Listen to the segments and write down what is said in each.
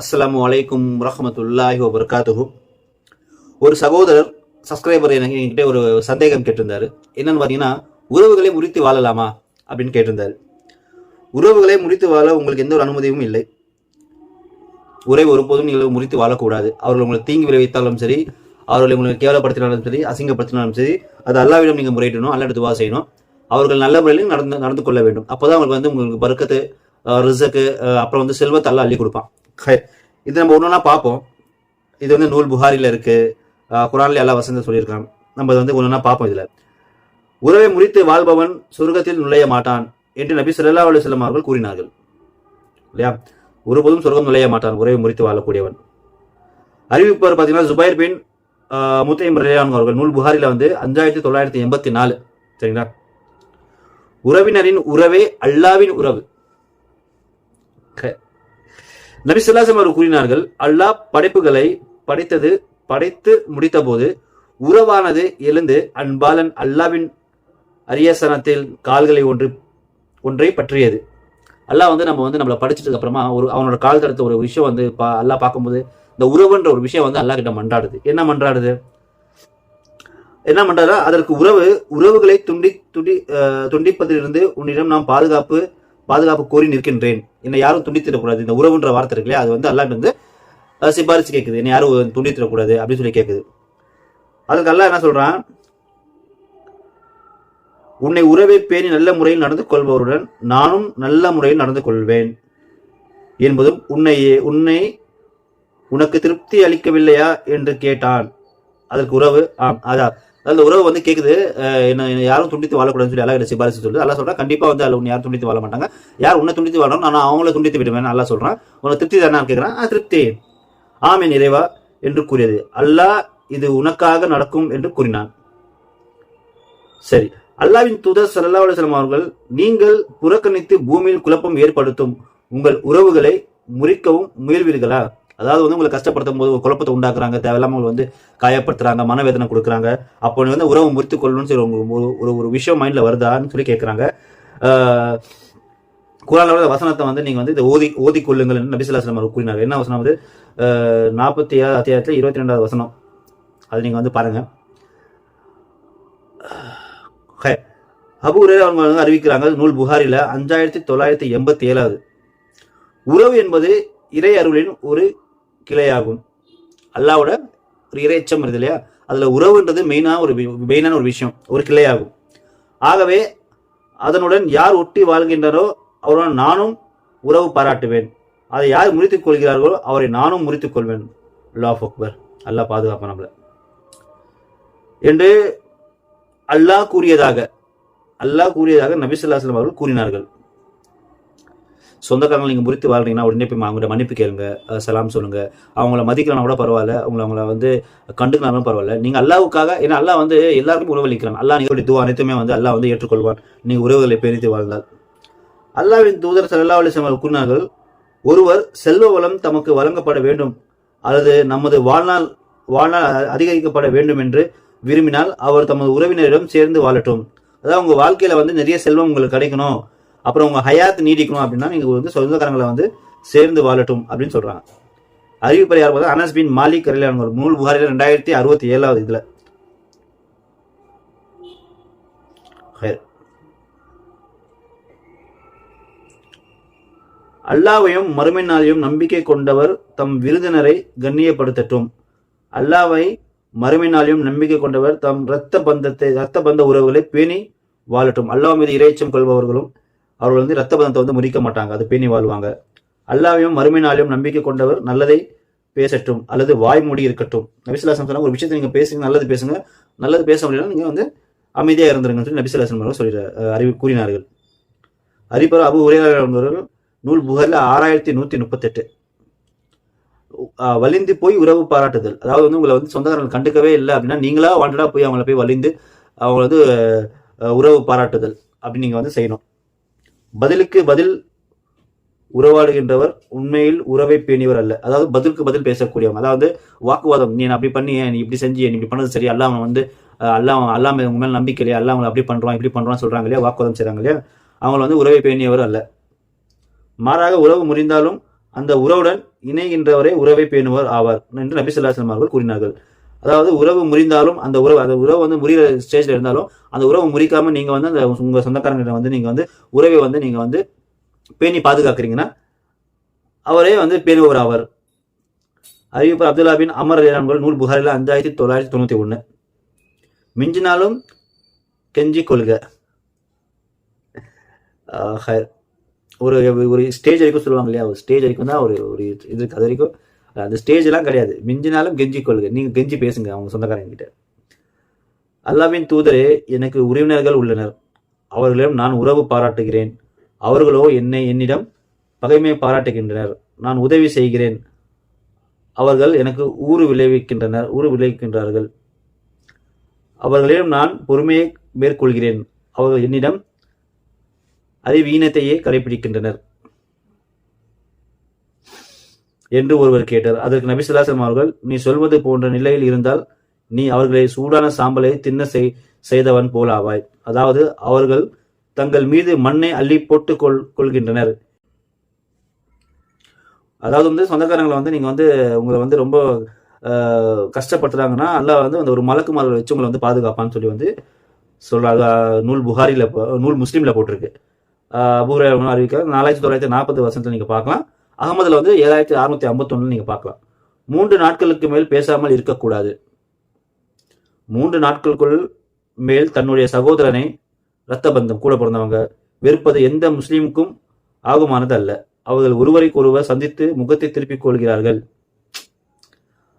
அஸ்ஸலாமு அலைக்கும் ரஹமத்துல்லாஹி வபர்காத்துஹு. ஒரு சகோதரர் சப்ஸ்கிரைபர் எனக்கு என்கிட்ட ஒரு சந்தேகம் கேட்டிருந்தார். என்னன்னு பார்த்தீங்கன்னா உறவுகளை முறித்து வாழலாமா அப்படின்னு கேட்டிருந்தார். உறவுகளை முறித்து வாழ உங்களுக்கு எந்த ஒரு அனுமதியும் இல்லை. உறவை ஒருபோதும் நீங்கள் முறித்து வாழக்கூடாது. அவர்கள் உங்களை தீங்கு விளைவித்தாலும் சரி அவர்களை உங்களுக்கு கேவலப்படுத்தினாலும் சரி அசிங்கப்படுத்தினாலும் சரி அது அல்லாவிடம் நீங்கள் முறையிடணும் அல்ல துவா செய்யணும். அவர்கள் நல்ல முறையில் நடந்து நடந்து கொள்ள வேண்டும். அப்போதான் அவங்களுக்கு வந்து உங்களுக்கு பருக்கத்து ரிசக்கு அப்புறம் வந்து செல்வத்தை அல்ல அள்ளி கொடுப்பான். இது நம்ம ஒன்று ஒன்றா பார்ப்போம். இது வந்து நூல் புகாரில் இருக்கு. குரானில் குரான்ல எல்லா வசந்தம் சொல்லியிருக்கான். நம்ம இதை வந்து ஒன்று ஒன்றா பார்ப்போம் இதில். உறவை முறித்து வாழ்பவன் சொர்க்கத்தில் நுழைய மாட்டான் என்று நபி சொல்லா அலுவலம் அவர்கள் கூறினார்கள். இல்லையா? ஒருபோதும் சொர்க்கம் நுழைய மாட்டான். உறவை முறித்து வாழக்கூடியவன். அறிவிப்பவர் பார்த்தீங்கன்னா ஜுபைர் பின் முத்தையம் ரலியான் அவர்கள் நூல் புகாரில் வந்து அஞ்சாயிரத்தி தொள்ளாயிரத்தி எண்பத்தி நாலு. சரிங்களா? உறவினரின் உறவே அல்லாவின் உறவு. க- நபி சொல்லாசம் அவர் கூறினார்கள் அல்லாஹ் படைப்புகளை படைத்தது படைத்து முடித்தபோது உறவானது எழுந்து அன்பாலன் அல்லாவின் அரியசனத்தில் கால்களை ஒன்று ஒன்றை பற்றியது. அல்லாஹ் வந்து நம்ம வந்து நம்மளை படிச்சதுக்கு அப்புறமா ஒரு அவனோட கால் தடுத்த ஒரு விஷயம் வந்து பா அல்லாஹ் பார்க்கும்போது இந்த உறவுன்ற ஒரு விஷயம் வந்து அல்லாஹ் கிட்ட மன்றாடுது. என்ன மன்றாடுது? என்ன பண்றாரா அதற்கு உறவு உறவுகளை துண்டி துண்டி அஹ், துண்டிப்பதிலிருந்து உன்னிடம் நாம் பாதுகாப்பு பாதுகாப்பு கோரி நிற்கின்றேன். என்னை யாரும் துண்டித்திடக்கூடாது. இந்த உறவுன்ற வார்த்தை இருக்கு அது வந்து அல்லாஹ் வந்து சிபாரிசு கேட்குது என்னை யாரும் துண்டித்திடக்கூடாது அப்படின்னு சொல்லி கேட்குது அதுக்கு அல்லாஹ் என்ன சொல்கிறான் உன்னை உறவை பேணி நல்ல முறையில் நடந்து கொள்பவருடன் நானும் நல்ல முறையில் நடந்து கொள்வேன் என்பதும் உன்னை உன்னை உனக்கு திருப்தி அளிக்கவில்லையா? என்று கேட்டான். அதற்கு உறவு ஆம் அதான் அந்த உறவு வந்து கேட்குது என்ன யாரும் துண்டித்து வாழக்கூடாதுன்னு சொல்லி அல்லாஹ் சிபாரிசு சொல்லுது. அல்லா சொல்கிறேன் கண்டிப்பாக வந்து அதில் உன்னை யாரும் துண்டித்து வாழ மாட்டாங்க. யார் உன்னை துண்டித்து வாழணும் நான் அவங்கள துண்டித்து விடுவேன் நல்லா சொல்கிறேன் உனக்கு திருப்தி தானே கேட்குறேன் ஆ திருப்தி. ஆமே நிறைவா என்று கூறியது. அல்லாஹ் இது உனக்காக நடக்கும் என்று கூறினான். சரி. அல்லாவின் தூதர் சல்லா அலுவலம் அவர்கள் நீங்கள் புறக்கணித்து பூமியில் குழப்பம் ஏற்படுத்தும் உங்கள் உறவுகளை முறிக்கவும் முயல்வீர்களா? அதாவது வந்து உங்களை கஷ்டப்படுத்தும் போது ஒரு குழப்பத்தை உண்டாக்குறாங்க தேவையில்லாமல் உங்களை வந்து காயப்படுத்துறாங்க மனவேதனை கொடுக்குறாங்க. அப்போ வந்து உறவு முறித்து கொள்ளணும்னு சொல்லி உங்களுக்கு ஒரு ஒரு ஒரு விஷயம் மைண்டில் வருதான்னு சொல்லி கேட்குறாங்க குரானோட வசனத்தை வந்து நீங்கள் வந்து இதை ஓதி ஓதி கொள்ளுங்கள் என்று நபிசுல்லாஸ்லாம் அவர் கூறினார். என்ன வசனம் வந்து நாற்பத்தி ஏழு அத்தியாயத்தில் இருபத்தி ரெண்டாவது வசனம். அது நீங்கள் வந்து பாருங்க. அபூரே அவங்க வந்து அறிவிக்கிறாங்க நூல் புகாரில அஞ்சாயிரத்தி தொள்ளாயிரத்தி எண்பத்தி ஏழாவது. உறவு என்பது இறை அருளின் ஒரு கிளையாகும். அல்லாவோட ஒரு இறைச்சம் இருக்குது இல்லையா? அதில் உறவுன்றது மெயினான ஒரு மெயினான ஒரு விஷயம். ஒரு கிளையாகும். ஆகவே அதனுடன் யார் ஒட்டி வாழ்கின்றாரோ அவருடன் நானும் உறவு பாராட்டுவேன். அதை யார் முறித்துக் கொள்கிறார்களோ அவரை நானும் முறித்துக் கொள்வேன். அல்லாஹ் அக்பர். அல்லாஹ் பாதுகாப்பான் நம்மளை. என்று அல்லாஹ் கூறியதாக அல்லாஹ் கூறியதாக நபிசுல்லாஸ்லாம் அவர்கள் கூறினார்கள். சொந்தக்காரங்களை நீங்கள் முறித்து வாழ்றீங்கன்னா உடனே போய் அவங்கள்ட்ட மன்னிப்பு கேளுங்க. சலாம் சொல்லுங்க. அவங்கள மதிக்கலாம் கூட பரவாயில்ல. அவங்கள அவங்கள வந்து கண்டுக்கினாலும் பரவாயில்ல. நீங்கள் அல்லாவுக்காக ஏன்னா அல்லாஹ் வந்து எல்லாருக்கும் உணவளிக்கிறான் அல்லாஹ் நீங்கள் துவா அனைத்துமே வந்து அல்லா வந்து ஏற்றுக்கொள்வான். நீங்கள் உறவுகளை பேணித்து வாழ்ந்தால். அல்லாவின் தூதர் ஸல்லல்லாஹு அலிசம் கூறினார்கள் ஒருவர் செல்வ வளம் தமக்கு வழங்கப்பட வேண்டும். அல்லது நமது வாழ்நாள் வாழ்நாள் அதிகரிக்கப்பட வேண்டும் என்று விரும்பினால் அவர் தமது உறவினரிடம் சேர்ந்து வாழட்டும். அதாவது உங்கள் வாழ்க்கையில் வந்து நிறைய செல்வம் உங்களுக்கு கிடைக்கணும். அப்புறம் உங்க ஹயாத் நீடிக்கணும் அப்படின்னா நீங்க வந்து சொந்தக்காரங்களை வந்து சேர்ந்து வாழட்டும் அப்படின்னு சொல்றாங்க. அறிவிப்பறை யார் பார்த்தா? அனஸ் பின் மாலிக் கரையிலான ஒரு நூல் புகாரில் ரெண்டாயிரத்தி அறுபத்தி ஏழாவது இதுல. அல்லாவையும் மறுமை நாளையும் நம்பிக்கை கொண்டவர் தம் விருந்தினரை கண்ணியப்படுத்தட்டும். அல்லாவை மறுமை நாளையும் நம்பிக்கை கொண்டவர் தம் இரத்த பந்தத்தை இரத்த பந்த உறவுகளை பேணி வாழட்டும். அல்லாஹ் மீது இறைச்சம் கொள்பவர்களும் அவர்கள் வந்து ரத்த பதத்தை வந்து முறிக்க மாட்டாங்க. அது பேணி வாழ்வாங்க. அல்லாவையும் மறுமை நாளையும் நம்பிக்கை கொண்டவர் நல்லதை பேசட்டும் அல்லது வாய்மூடி இருக்கட்டும். நபிசுல்லாசம் சொன்னாங்க ஒரு விஷயத்தை நீங்க பேசுங்க நல்லது பேசுங்க. நல்லது பேச முடியல நீங்க வந்து அமைதியா இருந்துருங்கன்னு சொல்லி நபிசுல்லாசன் அவர்கள் சொல்லி அறிவி கூறினார்கள். அறிப்பர் அபு உரையாளர்கள் நூல் புகரில் ஆறாயிரத்தி நூத்தி முப்பத்தெட்டு. வலிந்து போய் உறவு பாராட்டுதல். அதாவது வந்து உங்களை வந்து சொந்தக்காரர்கள் கண்டுக்கவே இல்லை அப்படின்னா நீங்களா வாண்டடா போய் அவங்கள போய் வலிந்து அவங்கள வந்து உறவு பாராட்டுதல் அப்படின்னு நீங்க வந்து செய்யணும். பதிலுக்கு பதில் உறவாடுகின்றவர் உண்மையில் உறவை பேணியவர் அல்ல. அதாவது பதிலுக்கு பதில் பேசக்கூடியவங்க. அதாவது வாக்குவாதம் நீ அப்படி பண்ணி நீ இப்படி செஞ்சு நீ இப்படி பண்ணது சரி அல்ல அவன் வந்து அஹ், அல்லாம உங்க மேல நம்பிக்கை இல்லையா? அல்ல அவங்களை அப்படி பண்றான் இப்படி பண்றான் சொல்றாங்க இல்லையா? வாக்குவாதம் செய்றாங்க இல்லையா? அவங்கள வந்து உறவை பேணியவர் அல்ல. மாறாக உறவு முறிந்தாலும் அந்த உறவுடன் இணைகின்றவரே உறவை பேணுவர் ஆவார் என்று நபி சொல்லாஸ்லாம் அவர்கள் கூறினார்கள். அதாவது உறவு முறிந்தாலும் அந்த உறவு அந்த உறவு வந்து முறிகிற ஸ்டேஜில் இருந்தாலும் அந்த உறவு முறிக்காமல் நீங்கள் வந்து அந்த உங்கள் சொந்தக்காரங்கிட்ட வந்து நீங்கள் வந்து உறவை வந்து நீங்கள் வந்து பேணி பாதுகாக்கிறீங்கன்னா அவரே வந்து பேணுபவர் அவர் அறிவிப்பு அப்துல்லா பின் அமர் ரேலான்கள் நூல் புகாரில் அஞ்சாயிரத்தி தொள்ளாயிரத்தி தொண்ணூற்றி ஒன்று மிஞ்சினாலும் கெஞ்சி கொள்க. ஒரு ஒரு ஸ்டேஜ் வரைக்கும் சொல்லுவாங்க இல்லையா? ஒரு ஸ்டேஜ் வரைக்கும் தான் ஒரு ஒரு இது இருக்கு. அது வரைக்கும் அந்த ஸ்டேஜ் எல்லாம் கிடையாது. மிஞ்சினாலும் கெஞ்சி கொள்கை. நீங்கள் கெஞ்சி பேசுங்க அவங்க சொந்தக்காரங்க கிட்ட அல்லாவின் தூதரே எனக்கு உறவினர்கள் உள்ளனர். அவர்களிடம் நான் உறவு பாராட்டுகிறேன். அவர்களோ என்னை என்னிடம் பகைமை பாராட்டுகின்றனர். நான் உதவி செய்கிறேன். அவர்கள் எனக்கு ஊறு விளைவிக்கின்றனர் ஊறு விளைவிக்கின்றார்கள். அவர்களிடம் நான் பொறுமையை மேற்கொள்கிறேன். அவர்கள் என்னிடம் அறிவீனத்தையே கடைபிடிக்கின்றனர். என்று ஒருவர் கேட்டார். அதற்கு நபி அவர்கள் நீ சொல்வது போன்ற நிலையில் இருந்தால் நீ அவர்களை சூடான சாம்பலை தின்ன செய் செய்தவன் போலாவாய் ஆவாய். அதாவது அவர்கள் தங்கள் மீது மண்ணை அள்ளி போட்டு கொள் கொள்கின்றனர். அதாவது வந்து சொந்தக்காரங்களை வந்து நீங்க வந்து உங்களை வந்து ரொம்ப கஷ்டப்படுத்துறாங்கன்னா அல்லாஹ் வந்து அந்த ஒரு மலக்கு மலர் வச்சு உங்களை வந்து பாதுகாப்பான்னு சொல்லி வந்து சொல்றாங்க. நூல் புகாரில நூல் முஸ்லீம்ல போட்டிருக்கு. அபூர அறிவிக்க நாலாயிரத்தி தொள்ளாயிரத்தி நாற்பது வருஷத்துல நீங்க பார்க்கலாம். அகமதில் வந்து ஏழாயிரத்தி அறுநூத்தி ஐம்பத்தொன்னு நீங்க பார்க்கலாம். மூன்று நாட்களுக்கு மேல் பேசாமல் இருக்கக்கூடாது. மூன்று நாட்களுக்குள் மேல் தன்னுடைய சகோதரனை இரத்த பந்தம் கூட பிறந்தவங்க வெறுப்பது எந்த முஸ்லீமுக்கும் ஆகுமானது அல்ல அவர்கள் ஒருவரைக்கொருவர் சந்தித்து முகத்தை திருப்பிக் கொள்கிறார்கள்.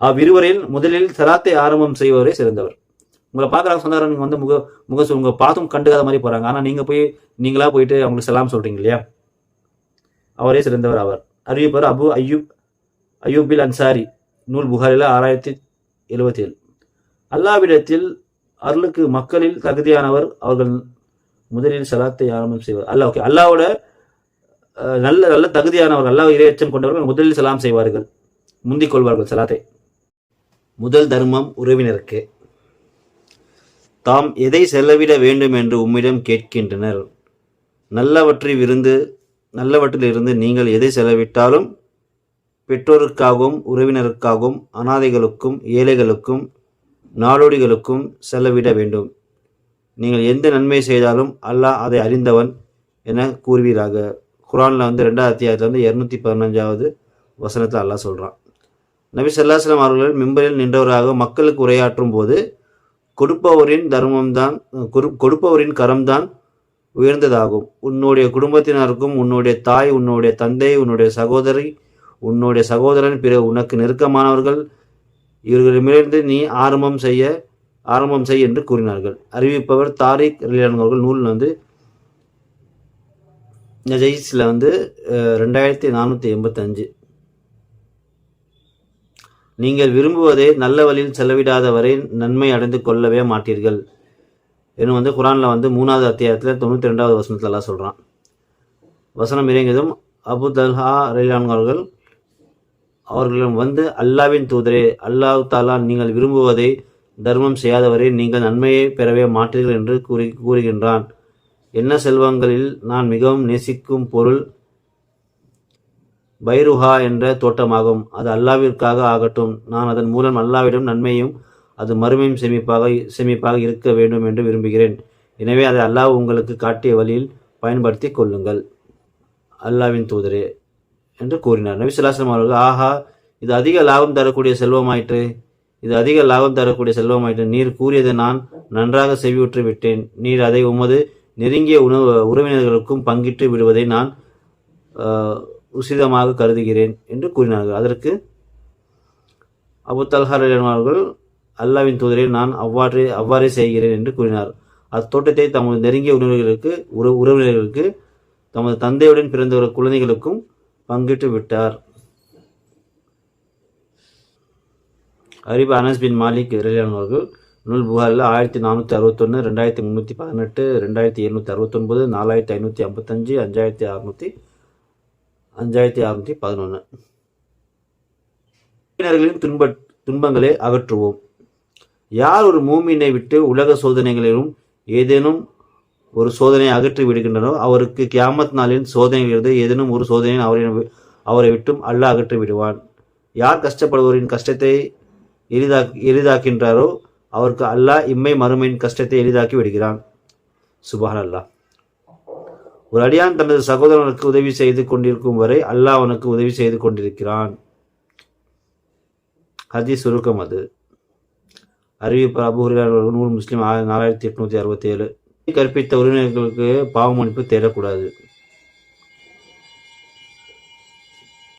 அவ்விருவரில் முதலில் சலாத்தை ஆரம்பம் செய்வரே சிறந்தவர். உங்களை பார்க்குறாங்க சொன்னாரம் நீங்கள் வந்து முக முக உங்க பார்த்தும் கண்டுக்காத மாதிரி போகிறாங்க ஆனால் நீங்கள் போய் நீங்களாக போயிட்டு அவங்களுக்கு சலாம் சொல்கிறீங்க இல்லையா? அவரே சிறந்தவர் அவர் அறிவிப்பவர் அபு அய்யூப் அய்யூபில் அன்சாரி நூல் புகாரில் ஆறாயிரத்தி எழுபத்தி ஏழு அல்லாவிடத்தில் அருளுக்கு மக்களில் தகுதியானவர் அவர்கள் முதலில் சலாத்தை ஆரம்பம் செய்வார். அல்லாஹ் ஓகே அல்லாவோட நல்ல நல்ல தகுதியானவர் அல்லாஹ் இரையச்சம் கொண்டவர்கள் முதலில் சலாம் செய்வார்கள் முந்திக் கொள்வார்கள் சலாத்தை. முதல் தர்மம் உறவினருக்கு. தாம் எதை செலவிட வேண்டும் என்று உம்மிடம் கேட்கின்றனர். நல்லவற்றை விருந்து நல்லவற்றிலிருந்து நீங்கள் எதை செலவிட்டாலும் பெற்றோருக்காகவும் உறவினருக்காகவும் அனாதைகளுக்கும் ஏழைகளுக்கும் நாடோடிகளுக்கும் செலவிட வேண்டும். நீங்கள் எந்த நன்மை செய்தாலும் அல்லாஹ் அதை அறிந்தவன் என கூறுவீராக. குரானில் வந்து ரெண்டாவது அத்தியாயத்தில் வந்து இரநூத்தி பதினஞ்சாவது வசனத்தில் அல்லாஹ் சொல்கிறான் நபி சல்லாஸ்லாம் அவர்கள் மிம்பரில் நின்றவராக மக்களுக்கு உரையாற்றும் போது கொடுப்பவரின் தர்மம்தான் கொடு- கொடுப்பவரின் கரம்தான் உயர்ந்ததாகும். உன்னுடைய குடும்பத்தினருக்கும் உன்னுடைய தாய் உன்னுடைய தந்தை உன்னுடைய சகோதரி உன்னுடைய சகோதரன் பிற உனக்கு நெருக்கமானவர்கள் இவர்களிடமிருந்து நீ ஆரம்பம் செய்ய ஆரம்பம் செய் என்று கூறினார்கள். அறிவிப்பவர் தாரிக் அவர்கள் நூல் வந்து நஜைஸில் வந்து ரெண்டாயிரத்தி நானூற்றி எண்பத்தஞ்சு நீங்கள் விரும்புவதை நல்ல வழியில் செலவிடாதவரை நன்மை அடைந்து கொள்ளவே மாட்டீர்கள். என்று வந்து குரானில் வந்து மூணாவது அத்தியாயத்தில் தொண்ணூற்றி ரெண்டாவது வசனத்தில் எல்லாம் சொல்கிறான் வசனம் இறங்கியதும் அபு தல்ஹா ரயிலான் அவர்கள் அவர்களிடம் வந்து அல்லாவின் தூதரே அல்லாஹ் தாலா நீங்கள் விரும்புவதை தர்மம் செய்யாதவரை நீங்கள் நன்மையை பெறவே மாட்டீர்கள் என்று கூறி கூறுகின்றான். என்ன செல்வங்களில் நான் மிகவும் நேசிக்கும் பொருள் பைருஹா என்ற தோட்டமாகும். அது அல்லாவிற்காக ஆகட்டும். நான் அதன் மூலம் அல்லாவிடம் நன்மையும் அது மறுமையும் சேமிப்பாக சேமிப்பாக இருக்க வேண்டும் என்று விரும்புகிறேன். எனவே அதை அல்லாஹ் உங்களுக்கு காட்டிய வழியில் பயன்படுத்தி கொள்ளுங்கள். அல்லாவின் தூதரே என்று கூறினார். நபி ஸல்லல்லாஹு அவர்கள் ஆஹா இது அதிக லாபம் தரக்கூடிய செல்வமாயிற்று. இது அதிக லாபம் தரக்கூடிய செல்வமாயிற்று. நீர் கூறியதை நான் நன்றாக செவியுற்று விட்டேன். நீர் அதை உமது நெருங்கிய உணவு உறவினர்களுக்கும் பங்கிட்டு விடுவதை நான் உசிதமாக கருதுகிறேன் என்று கூறினார்கள். அதற்கு அபு தல்ஹார் அவர்கள் அல்லாவின் தூதரை நான் அவ்வாறே அவ்வாறே செய்கிறேன் என்று கூறினார். அத்தோட்டத்தை தமது நெருங்கிய உறவினர்களுக்கு உறவு உறவினர்களுக்கு தமது தந்தையுடன் பிறந்த குழந்தைகளுக்கும் பங்கிட்டு விட்டார். அறிவு அனஸ் பின் மாலிக் ரலியல்லாஹு நூல் புகாரில் ஆயிரத்தி நானூற்றி அறுபத்தொன்று ரெண்டாயிரத்தி முந்நூற்றி பதினெட்டு ரெண்டாயிரத்தி எழுநூற்றி அறுபத்தொன்பது நாலாயிரத்தி ஐநூற்றி ஐம்பத்தஞ்சு அஞ்சாயிரத்தி அறுநூற்றி அஞ்சாயிரத்தி அறுநூற்றி பதினொன்று உறவினர்களின் துன்ப துன்பங்களை அகற்றுவோம். யார் ஒரு மூமினை விட்டு உலக சோதனைகளிலும் ஏதேனும் ஒரு சோதனையை அகற்றி விடுகின்றனோ அவருக்கு கியாமத் நாளின் சோதனைகளிலிருந்து ஏதேனும் ஒரு சோதனையை அவரை அவரை விட்டும் அல்லாஹ் அகற்றி விடுவான். யார் கஷ்டப்படுவோரின் கஷ்டத்தை எளிதா எளிதாக்கின்றாரோ அவருக்கு அல்லாஹ் இம்மை மறுமையின் கஷ்டத்தை எளிதாக்கி விடுகிறான். சுபஹான் அல்லாஹ் ஒரு அடியான் தனது சகோதரனுக்கு உதவி செய்து கொண்டிருக்கும் வரை அல்லாஹ் அவனுக்கு உதவி செய்து கொண்டிருக்கிறான். ஹதி சுருக்கம் அது. அறிவிப்பு அபூரியாளர்கள் நூல் முஸ்லீம் நாலாயிரத்தி எட்நூத்தி அறுபத்தி ஏழு கற்பித்த உறவினர்களுக்கு பாவமளிப்பு தேடக்கூடாது.